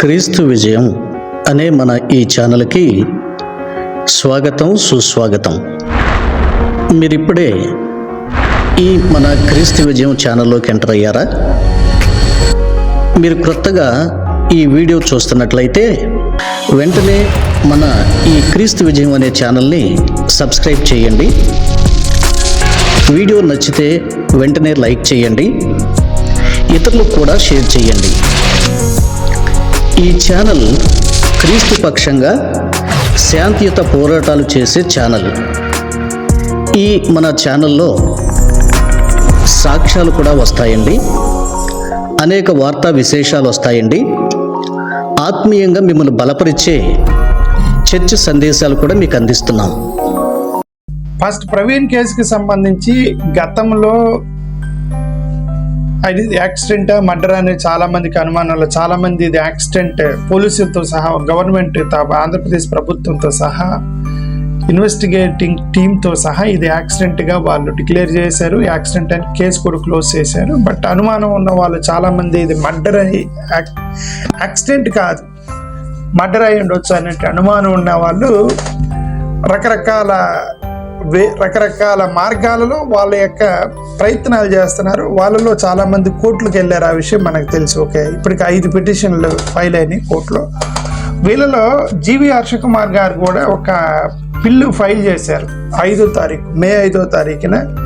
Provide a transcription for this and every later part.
క్రీస్తు విజయం అనే మన ఈ ఛానల్కి స్వాగతం సుస్వాగతం. మీరిప్పుడే ఈ మన క్రీస్తు విజయం ఛానల్లోకి ఎంటర్ అయ్యారా? మీరు క్రొత్తగా ఈ వీడియో చూస్తున్నట్లయితే వెంటనే మన ఈ క్రీస్తు విజయం అనే ఛానల్ని సబ్స్క్రైబ్ చేయండి. వీడియో నచ్చితే వెంటనే లైక్ చేయండి. ఇతరులకు కూడా షేర్ చేయండి. ఈ ఛానల్ క్రీస్తు పక్షంగా శాంతియుత పోరాటాలు చేసే ఛానల్. ఈ మన ఛానల్లో సాక్ష్యాలు కూడా వస్తాయండి. అనేక వార్తా విశేషాలు వస్తాయండి. ఆత్మీయంగా మిమ్మల్ని బలపరిచే చర్చ సందేశాలు కూడా మీకు అందిస్తున్నాం. ఫస్ట్ ప్రవీణ్ కేసుకి సంబంధించి గతంలో అది యాక్సిడెంట్ మర్డర్ అనేది చాలా మందికి అనుమానాలు చాలా మంది ఇది యాక్సిడెంట్ పోలీసులతో సహా గవర్నమెంట్ తా- ఆంధ్రప్రదేశ్ ప్రభుత్వంతో సహా ఇన్వెస్టిగేటింగ్ టీంతో సహా ఇది యాక్సిడెంట్గా వాళ్ళు డిక్లేర్ చేశారు. యాక్సిడెంట్ అని కేసు కూడా క్లోజ్ చేశారు. బట్ అనుమానం ఉన్న వాళ్ళు చాలామంది ఇది మర్డర్ అయ్యి యాక్సిడెంట్ కాదు. మర్డర్ అయి ఉండొచ్చు అనే అనుమానం ఉన్న వాళ్ళు రకరకాల వే రకరకాల మార్గాలలో వాళ్ళ యొక్క ప్రయత్నాలు చేస్తున్నారు. వాళ్ళలో చాలా మంది కోర్టులకు వెళ్ళారు. ఆ విషయం మనకు తెలుసు. ఓకే. ఇప్పటికి ఐదు పిటిషన్లు ఫైల్ అయినాయి కోర్టులో. వీళ్ళలో జీవి హర్ష కుమార్ గారు కూడా ఒక పిల్లు ఫైల్ చేశారు. ఐదో తారీఖు మే ఐదో తారీఖున.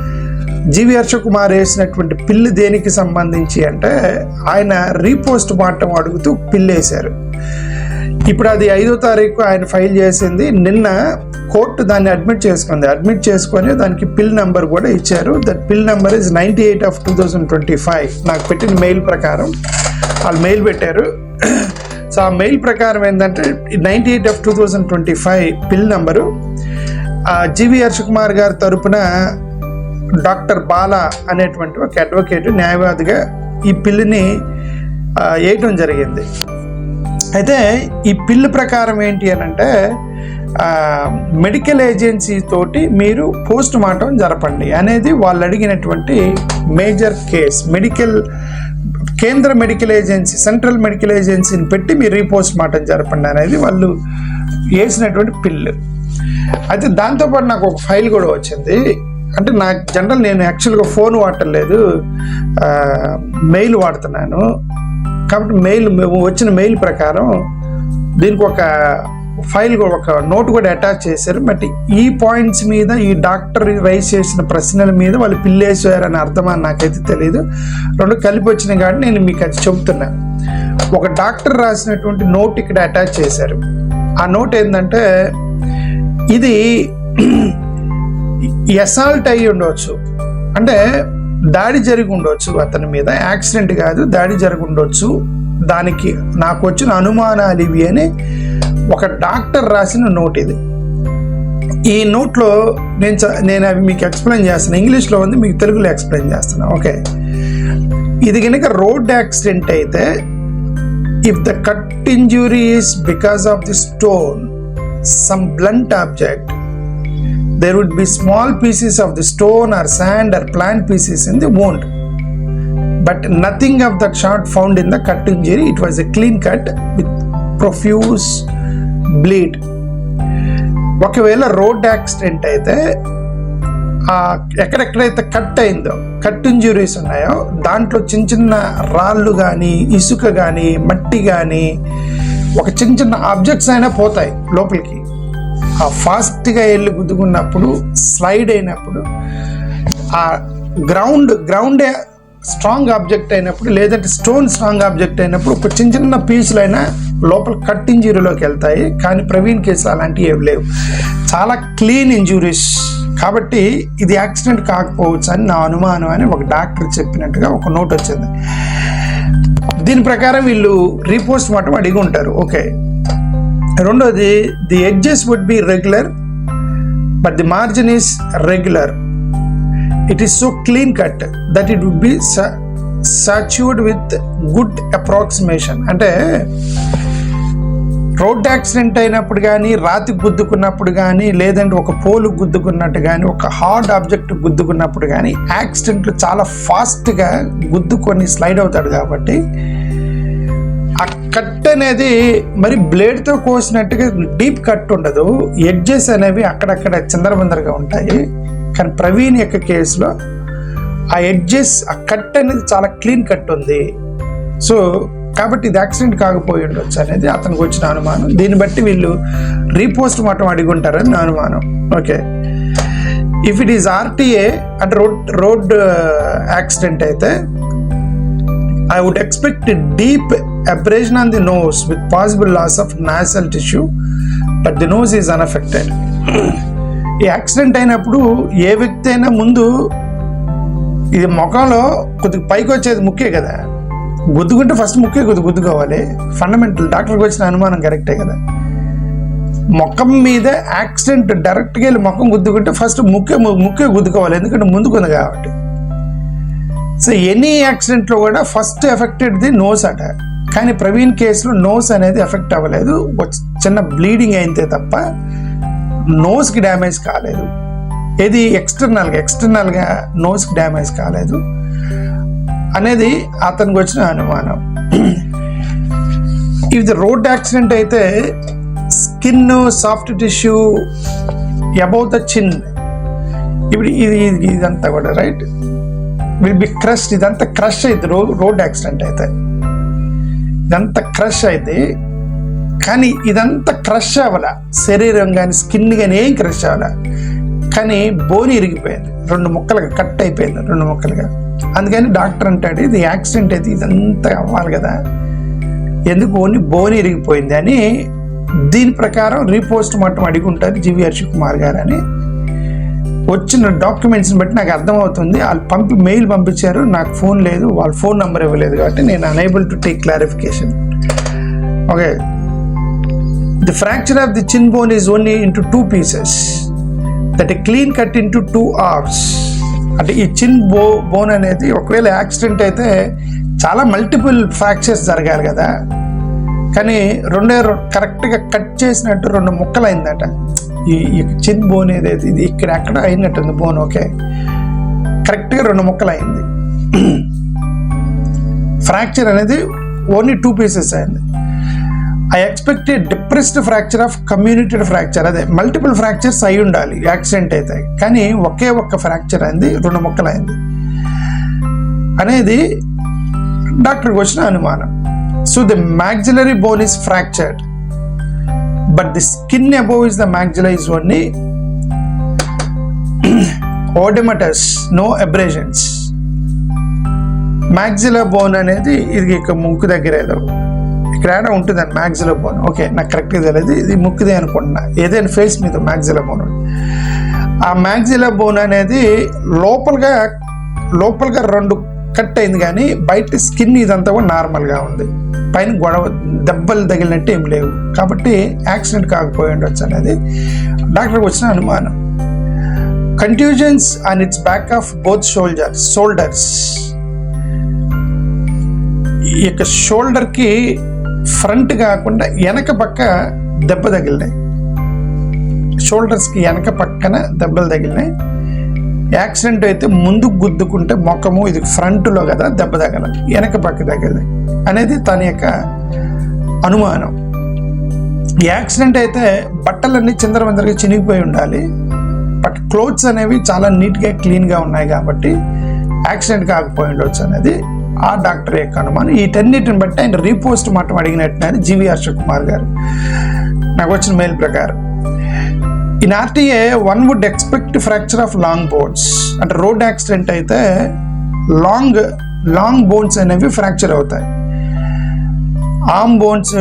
జీవి హర్ష కుమార్ వేసినటువంటి పిల్లు దేనికి సంబంధించి అంటే ఆయన రీపోస్ట్ మార్టం అడుగుతూ పిల్లు వేశారు ఇప్పుడు అది ఐదో తారీఖు ఆయన ఫైల్ చేసింది. నిన్న కోర్టు దాన్ని అడ్మిట్ చేసుకుంది. అడ్మిట్ చేసుకొని దానికి పిల్ నెంబర్ కూడా ఇచ్చారు. That PIL number is ninety eight of two thousand twenty five. నాకు పెట్టిన మెయిల్ ప్రకారం వాళ్ళు మెయిల్ పెట్టారు. సో ఆ మెయిల్ ప్రకారం ఏంటంటే ninety eight of two thousand twenty five PIL number. G V Harsha Kumar గారి తరపున డాక్టర్ బాలా అనేటువంటి ఒక అడ్వకేట్ న్యాయవాదిగా ఈ పిల్లిని వేయటం జరిగింది. అయితే ఈ పిల్లు ప్రకారం ఏంటి అని అంటే మెడికల్ ఏజెన్సీ తోటి మీరు పోస్ట్ మార్టం జరపండి అనేది వాళ్ళు అడిగినటువంటి మేజర్ కేస్ మెడికల్ కేంద్ర మెడికల్ ఏజెన్సీ సెంట్రల్ మెడికల్ ఏజెన్సీని పెట్టి మీరు రీపోస్ట్ మార్టం జరపండి అనేది వాళ్ళు వేసినటువంటి పిల్లు. అయితే దాంతోపాటు నాకు ఒక ఫైల్ కూడా వచ్చింది. అంటే నాకు జనరల్ నేను యాక్చువల్గా ఫోన్ వాడటం లేదు. మెయిల్ వాడుతున్నాను. కాబట్టి మెయిల్ మేము వచ్చిన మెయిల్ ప్రకారం దీనికి ఒక ఫైల్ కూడా ఒక నోట్ కూడా అటాచ్ చేశారు. బట్ ఈ పాయింట్స్ మీద ఈ డాక్టర్ రైజ్ చేసిన ప్రశ్నల మీద వాళ్ళు పిల్లేసారని అర్థమని నాకైతే తెలియదు రెండు కలిపి వచ్చినాయి కాబట్టి నేను మీకు అది చెబుతున్నా. ఒక డాక్టర్ రాసినటువంటి నోట్ ఇక్కడ అటాచ్ చేశారు. ఆ నోట్ ఏంటంటే ఇది ఎసాల్ట్ అయి ఉండవచ్చు అంటే దాడి జరిగి ఉండొచ్చు అతని మీద. యాక్సిడెంట్ కాదు దాడి జరిగి ఉండొచ్చు దానికి నాకు వచ్చిన అనుమానాలు ఇవి అని ఒక డాక్టర్ రాసిన నోట్ ఇది. ఈ నోట్లో నేను చ- నేను అవి మీకు ఎక్స్ప్లెయిన్ చేస్తాను ఇంగ్లీష్లో ఉంది మీకు తెలుగులో ఎక్స్ప్లెయిన్ చేస్తాను ఓకే. ఇది కనుక రోడ్ యాక్సిడెంట్ అయితే if the cut injury is because of the stone some blunt object there would be small pieces of the stone or sand or plant pieces in the wound. But nothing of that sort found in the cut injury. It was a clean cut with profuse bleed. ఒకవేళ road accident అయితే ఎక్కడెక్కడైతే cut అయిందో cut injuries ఉన్నాయో దాంట్లో చిన్న చిన్న రాళ్ళు కానీ ఇసుక కానీ మట్టి కానీ ఒక చిన్న చిన్న ఆబ్జెక్ట్స్ అయినా పోతాయి లోపలికి ఆ ఫాస్ట్గా వెళ్ళి గుద్దుకున్నప్పుడు స్లైడ్ అయినప్పుడు ఆ గ్రౌండ్ గ్రౌండే స్ట్రాంగ్ ఆబ్జెక్ట్ అయినప్పుడు లేదంటే స్టోన్ స్ట్రాంగ్ ఆబ్జెక్ట్ అయినప్పుడు ఒక చిన్న చిన్న పీసులైనా లోపల కట్ ఇంజురీలోకి వెళ్తాయి. కానీ ప్రవీణ్ కేసు అలాంటివి ఏవి లేవు. చాలా క్లీన్ ఇంజురీస్ కాబట్టి ఇది యాక్సిడెంట్ కాకపోవచ్చు అని నా అనుమానం అని ఒక డాక్టర్ చెప్పినట్టుగా ఒక నోట్ వచ్చింది. దీని ప్రకారం వీళ్ళు రీపోస్ట్ మార్టం అడిగి ఉంటారు. ఓకే రెండోది the edges would be regular but the margin is regular it is so clean cut that it would be sutured with good approximation అంటే రోడ్ యాక్సిడెంట్ అయినప్పుడు కానీ రాతి గుద్దుకున్నప్పుడు కానీ లేదంటే ఒక పోలు గుద్దుకున్నట్టు కానీ ఒక హార్డ్ ఆబ్జెక్ట్ గుద్దుకున్నప్పుడు కానీ యాక్సిడెంట్లు చాలా ఫాస్ట్గా గుద్దుకొని స్లైడ్ అవుతాడు కాబట్టి ఆ కట్ అనేది మరి బ్లేడ్తో కోసినట్టుగా డీప్ కట్ ఉండదు. ఎడ్జెస్ అనేవి అక్కడక్కడ చిందరబందరగా ఉంటాయి. కానీ ప్రవీణ్ యొక్క కేసులో ఆ ఎడ్జెస్ ఆ కట్ అనేది చాలా క్లీన్ కట్ ఉంది. సో కాబట్టి ఇది యాక్సిడెంట్ కాకపోయి ఉండొచ్చు అనేది అతనికి వచ్చిన అనుమానం. దీన్ని బట్టి వీళ్ళు రీపోస్ట్ మార్టం అడిగి ఉంటారని నా అనుమానం. Okay if it is RTA అంటే రోడ్ రోడ్ uh, యాక్సిడెంట్ అయితే I would expect a deep abrasion on the nose with possible loss of nasal tissue, but the nose is unaffected. ఈ accident అయినప్పుడు ఏ వ్యక్తి అయినా ముందు ఇది ముఖంలో కొద్దిగా పైకి వచ్చేది ముక్కే కదా. గుద్దుకుంటే ఫస్ట్ ముక్కే కొద్ది గుద్దుకోవాలి. ఫండమెంటల్ డాక్టర్కి వచ్చిన అనుమానం కరెక్టే కదా. ముఖం మీద యాక్సిడెంట్ డైరెక్ట్గా వెళ్ళి ముఖం గుద్దుకుంటే ఫస్ట్ ముక్కే ముక్కే గుద్దుకోవాలి. ఎందుకంటే ముందుకుంది కాబట్టి. సో ఎనీ యాక్సిడెంట్లో కూడా ఫస్ట్ ఎఫెక్టెడ్ ది నోస్ అట కానీ ప్రవీణ్ కేసులో నోస్ అనేది ఎఫెక్ట్ అవ్వలేదు. ఒక చిన్న బ్లీడింగ్ అయితే తప్ప నోస్కి డ్యామేజ్ కాలేదు. ఏది ఎక్స్టర్నల్గా ఎక్స్టర్నల్గా నోస్కి డ్యామేజ్ కాలేదు. అనేది అతనికి వచ్చిన అనుమానం. ఇది రోడ్ యాక్సిడెంట్ అయితే skin soft tissue above the chin ఇప్పుడు ఇది ఇది- ఇదంతా కూడా రైట్ విల్ బి క్రష్ ఇదంతా క్రష్ అయింది రో రోడ్ యాక్సిడెంట్ అయితే. ఇదంతా క్రష్ అయితే కానీ ఇదంతా క్రష్ అవ్వాల. శరీరం కానీ స్కిన్ కానీ ఏం క్రష్ అవ్వాల. కానీ బోని ఇరిగిపోయింది. రెండు ముక్కలుగా కట్ అయిపోయింది రెండు ముక్కలుగా. అందుకని డాక్టర్ అంటాడు ఇది యాక్సిడెంట్ అయితే ఇదంతా అవ్వాలి కదా. ఎందుకు ఓన్లీ బోని ఇరిగిపోయింది అని. దీని ప్రకారం రీపోస్ట్ మార్టం అడిగి ఉంటారు జీవి హర్షి కుమార్ గారు అని. వచ్చిన డాక్యుమెంట్స్ని బట్టి నాకు అర్థమవుతుంది. వాళ్ళు పంపి మెయిల్ పంపించారు. నాకు ఫోన్ లేదు. వాళ్ళ ఫోన్ నెంబర్ ఇవ్వలేదు కాబట్టి నేను unable to take clarification okay the fracture of the chin bone is only into two pieces that clean cut into two hours అంటే ఈ చిన్ బో బోన్ అనేది ఒకవేళ యాక్సిడెంట్ అయితే చాలా మల్టిపుల్ ఫ్రాక్చర్స్ జరగాలి కదా. కానీ రెండే కరెక్ట్గా కట్ చేసినట్టు రెండు ముక్కలు అయిందట ఈ చిన్ బోన్ ఏదైతే ఇది ఇక్కడ ఎక్కడ అయినట్టుంది బోన్ ఓకే కరెక్ట్గా రెండు ముక్కలు అయింది ఫ్రాక్చర్ అనేది ఓన్లీ టూ పీసెస్ అయింది. I expected depressed fracture of comminuted fracture అదే మల్టిపుల్ ఫ్రాక్చర్స్ అయి ఉండాలి యాక్సిడెంట్ అయితే. కానీ ఒకే ఒక్క ఫ్రాక్చర్ అయింది రెండు ముక్కలు అయింది అనేది డాక్టర్కి వచ్చిన అనుమానం. So the maxillary bone is fractured but the skin above is the maxilla is only oedematous no abrasions maxilla bone అనేది ఇది ఇక ముక్కు దగ్గర ఏదో ఇక్కడ ఏడా ఉంటుందండి మ్యాగ్జిలా బోన్ ఓకే నాకు కరెక్ట్గా తెలియదు. ఇది ముక్కుదే అనుకుంటున్నా. ఏదైనా ఫేస్ మీద మ్యాగ్జిలా బోన్ ఆ మ్యాగ్జిలా బోన్ అనేది లోపలగా లోపలగా రెండు కట్ అయింది కానీ బయట స్కిన్ ఇదంతా కూడా నార్మల్గా ఉంది. పైన గొడవ దెబ్బలు తగిలినట్టు ఏం లేవు. కాబట్టి యాక్సిడెంట్ కాకపోయి ఉండొచ్చు అనేది డాక్టర్కి వచ్చిన అనుమానం. Contusions and its back of both shoulders shoulders ఈ యొక్క షోల్డర్కి ఫ్రంట్ కాకుండా వెనక పక్క దెబ్బ తగిలినాయి. షోల్డర్స్కి వెనక పక్కన దెబ్బలు తగిలినాయి. యాక్సిడెంట్ అయితే ముందుకు గుద్దుకుంటే మొక్కము ఇది ఫ్రంట్లో కదా దెబ్బ తగలదు వెనక పక్క తగలదు అనేది తన యొక్క అనుమానం. ఈ యాక్సిడెంట్ అయితే బట్టలన్నీ చిందరవందరగా చినిగిపోయి ఉండాలి. బట్ క్లోత్స్ అనేవి చాలా నీట్గా క్లీన్గా ఉన్నాయి కాబట్టి యాక్సిడెంట్ కాకపోయి ఉండొచ్చు అనేది ఆ డాక్టర్ యొక్క అనుమానం. వీటన్నిటిని బట్టి ఆయన రీపోస్ట్ మాటం అడిగినట్టున్నారు జీవి హర్ష కుమార్ గారు. నాకు వచ్చిన మెయిల్ ప్రకారం. In RTA one would expect fracture of long bones అంటే రోడ్ యాక్సిడెంట్ అయితే లాంగ్ లాంగ్ బోన్స్ అనేవి ఫ్రాక్చర్ అవుతాయి. ఆమ్ బోన్స్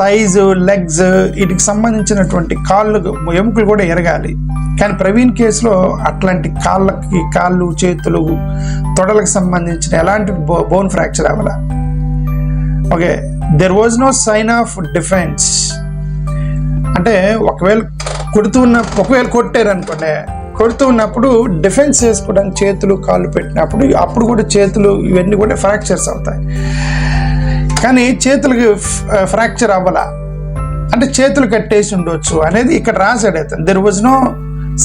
థైజ్ లెగ్స్ వీటికి సంబంధించినటువంటి కాళ్ళు ఎముకలు కూడా ఎరగాలి. కానీ ప్రవీణ్ కేసులో అట్లాంటి కాళ్ళకి కాళ్ళు చేతులు తొడలకు సంబంధించిన ఎలాంటి బో బోన్ ఫ్రాక్చర్ అవ్వాలి. Okay there was no sign of defence అంటే ఒకవేళ కొడుతూ ఉన్న ఒకవేళ కొట్టారు అనుకోండి కొడుతూ ఉన్నప్పుడు డిఫెన్స్ చేసుకోవడానికి చేతులు కాళ్ళు పెట్టినప్పుడు అప్పుడు కూడా చేతులు ఇవన్నీ కూడా ఫ్రాక్చర్స్ అవుతాయి. కానీ చేతులకి ఫ్రాక్చర్ అవ్వాల. అంటే చేతులు కట్టేసి ఉండొచ్చు అనేది ఇక్కడ రాశాడు అతను there was no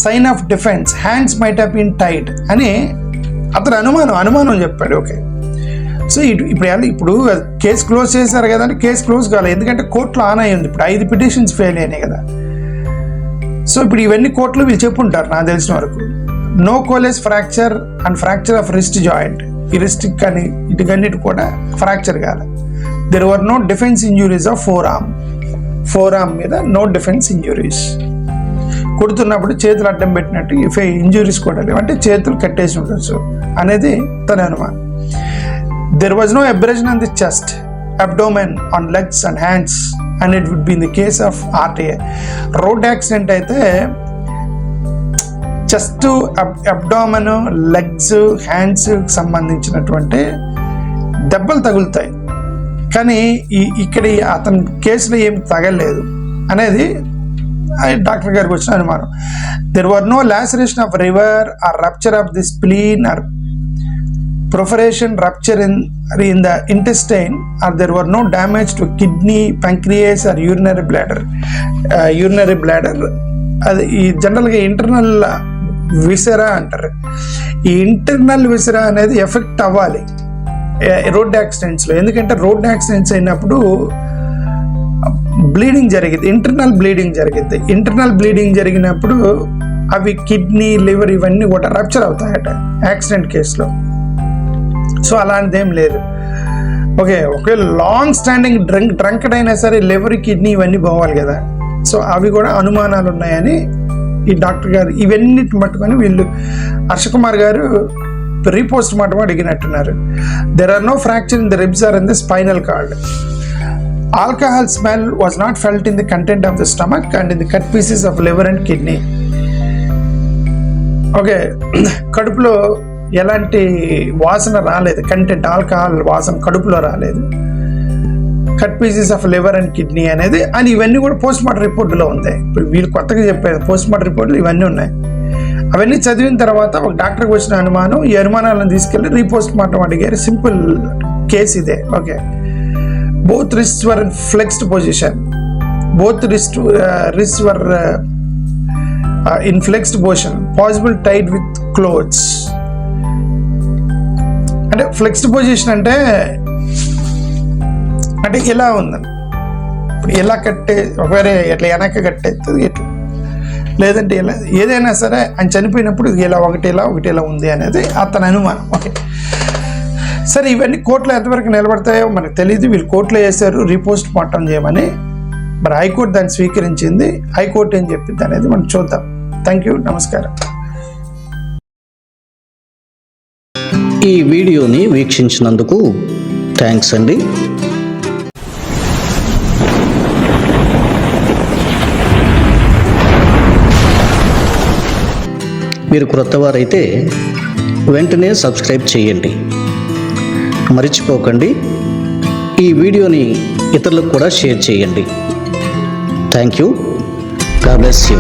sign of defence hands might have been tight అని అతను అనుమానం అనుమానం చెప్పాడు. ఓకే సో ఇటు ఇప్పుడు ఎలా- ఇప్పుడు కేసు క్లోజ్ చేశారు కదా కేసు క్లోజ్ కాలేదు. ఎందుకంటే కోర్టులో ఆన్ అయ్యింది ఇప్పుడు ఐదు పిటిషన్స్ ఫెయిల్ అయినాయి కదా. సో ఇప్పుడు ఇవన్నీ కోర్టులో వీళ్ళు చెప్పుంటారు నాకు తెలిసిన వరకు. No Colles fracture and fracture of wrist joint ఈ రిస్ట్ కానీ ఇటుకన్నిటి కూడా ఫ్రాక్చర్ కాదు. There were no defence injuries of forearm forearm మీద నో డిఫెన్స్ ఇంజురీస్ కొడుతున్నప్పుడు చేతులు అడ్డం పెట్టినట్టు ఇఫే ఇంజురీస్ కూడా లేవు. అంటే చేతులు కట్టేసి ఉండొచ్చు. అనేది తన అనుమానం. There was no abrasion on the chest abdomen on legs and hands and it would be in the case of RTA road accident అయితే చెస్ట్ అబ్డోమెన్ లెగ్స్ హ్యాండ్స్ సంబంధించినటువంటి దెబ్బలు తగులుతాయి. కానీ ఈ ఇక్కడ అతని కేసులో ఏం తగలేదు అనేది డాక్టర్ గారికి వచ్చిన అనుమానం. There were no laceration of liver or rupture of the spleen or perforation rupture in in the intestine or there were no damage to kidney pancreas or urinary bladder. Uh, urinary bladder. అది ఈ జనరల్గా internal విసరా అంటారు. ఈ internal విసరా అనేది effect అవ్వాలి. Road యాక్సిడెంట్స్లో ఎందుకంటే road accidents అయినప్పుడు బ్లీడింగ్ జరిగింది ఇంటర్నల్ బ్లీడింగ్ జరిగింది ఇంటర్నల్ బ్లీడింగ్ జరిగినప్పుడు అవి కిడ్నీ లివర్ ఇవన్నీ కూడా రప్చర్ అవుతాయట. యాక్సిడెంట్ కేసులో సో అలాంటిది ఏం లేదు. ఓకే ఒకే లాంగ్ స్టాండింగ్ డ్రంక్ డ్రంకడ్ అయినా సరే లివర్ కిడ్నీ ఇవన్నీ పోవాలి కదా. సో అవి కూడా అనుమానాలు ఉన్నాయని ఈ డాక్టర్ గారు ఇవన్నిటిని పట్టుకొని వీళ్ళు హర్షకుమార్ గారు re post mortem అడిగినట్టున్నారు. There are no fracture in the ribs or in the spinal cord alcohol smell was not felt in the content of the stomach and in the cut pieces of liver and kidney okay కడుపులో ఎలాంటి వాసన రాలేదు. Content alcohol వాసన కడుపులో రాలేదు. Cut pieces of liver and kidney అనేది అని ఇవన్నీ కూడా పోస్ట్ మార్టం రిపోర్టులో ఉంది ఇప్పుడు వీళ్ళు కొత్తగా చెప్పారు పోస్ట్ మార్టం రిపోర్టులు ఇవన్నీ ఉన్నాయి. అవన్నీ చదివిన తర్వాత ఒక డాక్టర్కి వచ్చిన అనుమానం ఈ అనుమానాలను తీసుకెళ్ళి రీపోస్ట్ మార్టం అడిగారు. సింపుల్ కేసు ఇదే. Okay. Both wrist were in flexed position. Both wrist wrist were in flexed position. Possible tied with clothes. అంటే ఫ్లెక్స్డ్ పొజిషన్ అంటే అంటే ఇలా ఉందండి ఇప్పుడు ఇలా కట్టే వేరే ఇట్లా వెనక కట్టేస్తుంది ఇట్లా లేదంటే ఇలా ఏదైనా సరే ఆయన చనిపోయినప్పుడు ఇలా ఒకటి ఇలా ఒకటి ఇలా ఉంది అనేది అతని అనుమానం. ఓకే. సరే ఇవన్నీ కోర్టులో ఎంతవరకు నిలబడతాయో మనకు తెలియదు వీళ్ళు కోర్టులో వేశారు రీపోస్ట్ మార్టం చేయమని. మరి హైకోర్టు దాన్ని స్వీకరించింది. హైకోర్టు ఏం చెప్పింది అనేది మనం చూద్దాం. థ్యాంక్ యూ నమస్కారం. ఈ వీడియోని వీక్షించినందుకు థ్యాంక్స్ అండి. మీరు క్రొత్తవారైతే వెంటనే సబ్స్క్రైబ్ చేయండి. మర్చిపోకండి. ఈ వీడియోని ఇతరులకు కూడా షేర్ చేయండి. Thank you. God bless you.